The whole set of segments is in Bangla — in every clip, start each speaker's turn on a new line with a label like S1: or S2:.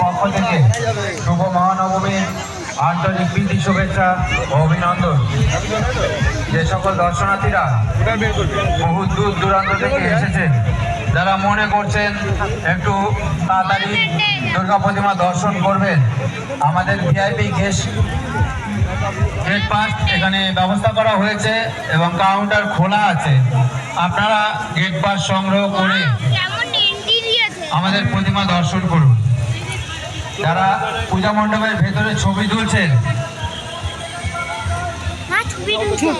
S1: পক্ষ থেকে শুভ মহানবমীর আন্তরিক প্রীতি শুভেচ্ছা ও অভিনন্দন। যে সকল দর্শনার্থীরা বহু দূর দূরান্ত থেকে এসেছেন যারা মনে করছেন একটু তাড়াতাড়ি দুর্গা প্রতিমা দর্শন করবেন আমাদের ভিআইপি গেস্ট গেট পাস এখানে ব্যবস্থা করা হয়েছে এবং কাউন্টার খোলা আছে। আপনারা গেট পাস সংগ্রহ করে আমাদের প্রতিমা দর্শন করুন। যারা পূজা মণ্ডপের ভেতরে ছবি তুলছেন।
S2: বলছে।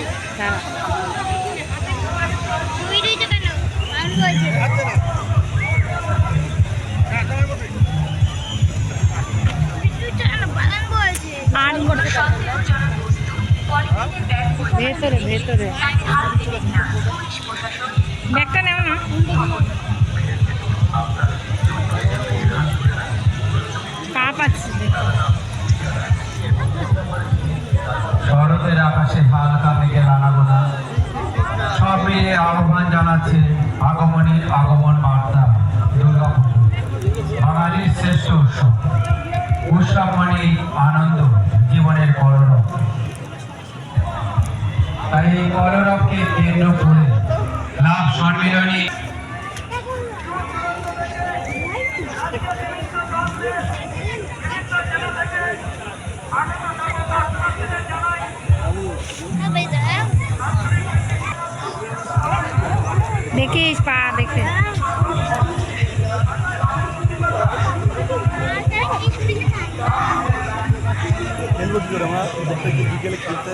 S3: ভেতরে ভেতরে। ব্যাগটা নেও না?
S1: আকাশে হালকা মেঘের আনাগোনা সব মিলিয়ে আহ্বান জানাচ্ছে আগমনীর আগমন বার্তা দুর্গাপুজো বাঙালির শ্রেষ্ঠ উৎসব। উৎসব মানে আনন্দ, জীবনের কলরব। তাই এই কলরবকে কেন্দ্র করে লাভ সম্মিলনী
S3: দেখিস পা দেখে।
S4: বিকেলে খেলতে